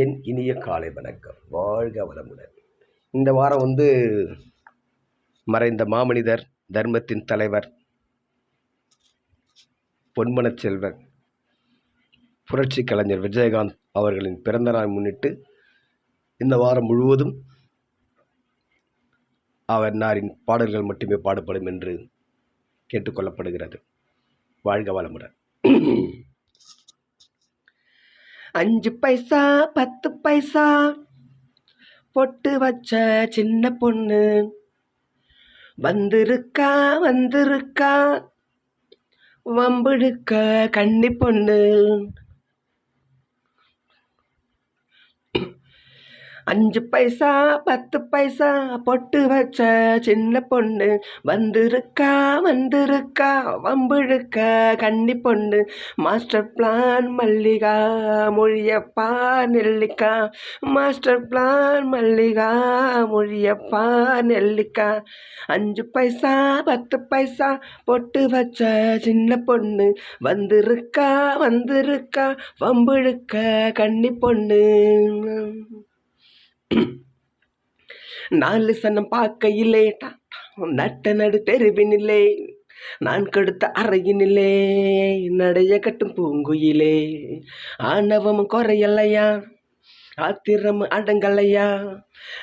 என் இனிய காலை வணக்கம். வாழ்க வளமுடன். இந்த வாரம் வந்து மறைந்த மாமனிதர் தர்மத்தின் தலைவர் பொன்மனச் செல்வர் புரட்சி கலைஞர் விஜயகாந்த் அவர்களின் பிறந்தநாள் முன்னிட்டு இந்த வாரம் முழுவதும் அவர் நாரின் பாடல்கள் மட்டுமே பாடப்படும் என்று கேட்டுக்கொள்ளப்படுகிறது வாழ்க வளமுடன். அஞ்சு பைசா பத்து பைசா. பொட்டு வச்ச சின்ன பொண்ணு. வந்திருக்கா வந்திருக்கா. வம்பிழுக்க கன்னி பொண்ணு. அஞ்சு பைசா பத்து பைசா பொட்டு வச்ச சின்ன பொண்ணு. வந்திருக்கா வந்திருக்கா வம்பிழுக்க கன்னி பொண்ணு. மாஸ்டர் பிளான் மல்லிகா மொழியப்பா நெல்லிக்கா. மாஸ்டர் பிளான் மல்லிகா மொழியப்பா நெல்லிக்கா. அஞ்சு பைசா பத்து பைசா பொட்டு வச்ச சின்ன பொண்ணு. வந்திருக்கா வந்திருக்கா வம்பிழுக்க கன்னி பொண்ணு. நாலு சனம் பார்க்கையிலே நட்ட நடு தெருவினிலே நான் கடுத்த அறையினிலே நடைய கட்டும் பூங்குயிலே ஆணவம் குறையலையா ஆத்திரம் அடங்கலையா?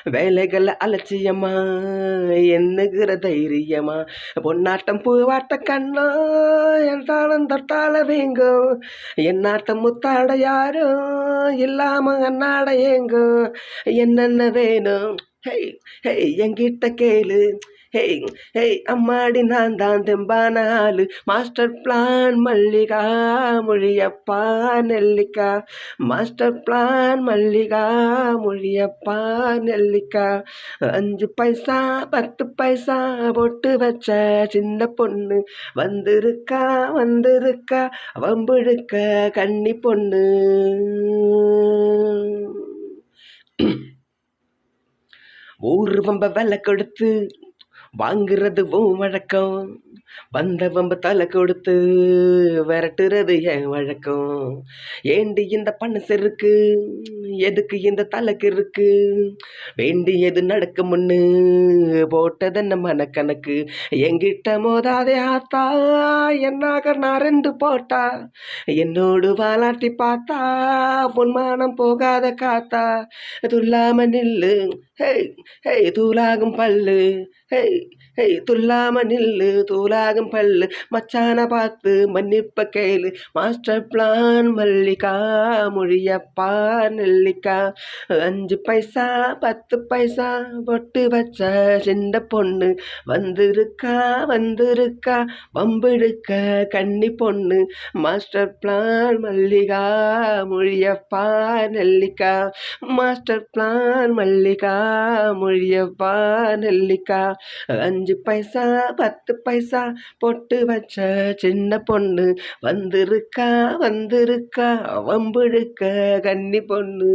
வேலைகளை அலட்சியமா? என்னுகிற தைரியமா? பொன்னாட்டம் பூவாட்ட கண்ணா? என்றாலும் தொட்டால வேங்கும் என்னாட்டம் முத்தாட யாரும் இல்லாம அண்ணாட ஏங்கும் என்னென்ன வேணும்? ஹெய் ஹெய் என்கிட்ட கேளு. ஹேய் ஹேய் அம்மாடி நான் தான் தெம்பான ஆளு மாஸ்டர் பிளான் மல்லிகா மொழியப்பா நெல்லிக்கா. மாஸ்டர் பிளான் மல்லிகா மொழியப்பா நெல்லிக்கா. அஞ்சு பைசா பத்து பைசா போட்டு வச்ச சின்ன பொண்ணு. வந்திருக்கா வந்திருக்கா வம்பிழுக்க கன்னி பொண்ணு. ஊர் வம்ப வெலை கொடுத்து வாங்குறது ஓ வழக்கம். வந்த வம்ப தலை கொடுத்து விரட்டுறது என் வழக்கம். ஏண்டி இந்த பண்ண செருக்கு எதுக்கு இந்த தலைக்கு இருக்கு? வேண்டி எது நடக்க முன்னு? போட்டதென்ன மனக்கணக்கு? எங்கிட்ட மோதாதே ஆத்தா என்னாக நான் ரெண்டு போட்டா. என்னோடு வாலாட்டி பார்த்தா பொன்மானம் போகாத காத்தா. துல்லாம நில்லு ஹெய் ஹெய் தூளாகும் பல்லு. ஹெய் ஹெய் துல்லாம நில்லு தூளாகும் பல்லு மச்சான பார்த்து மன்னிப்ப கேளு மாஸ்டர் பிளான் மல்லிகா மொழியப்பா நெல்லிக்கா அஞ்சு பைசா பத்து பைசா பொட்டு வச்ச சின்ன பொண்ணு வந்திருக்கா வந்திருக்கா பம்பெடுக்க கன்னி பொண்ணு மாஸ்டர் பிளான் மல்லிகா மொழியப்பா நெல்லிக்கா மாஸ்டர் பிளான் மல்லிகா மொழியப்பா நெல்லிக்கா அஞ்சு பைசா பத்து பைசா பொட்டு வச்ச சின்ன பொண்ணு. வந்திருக்கா வந்திருக்கா வம்பிழுக்க கன்னி பொண்ணு.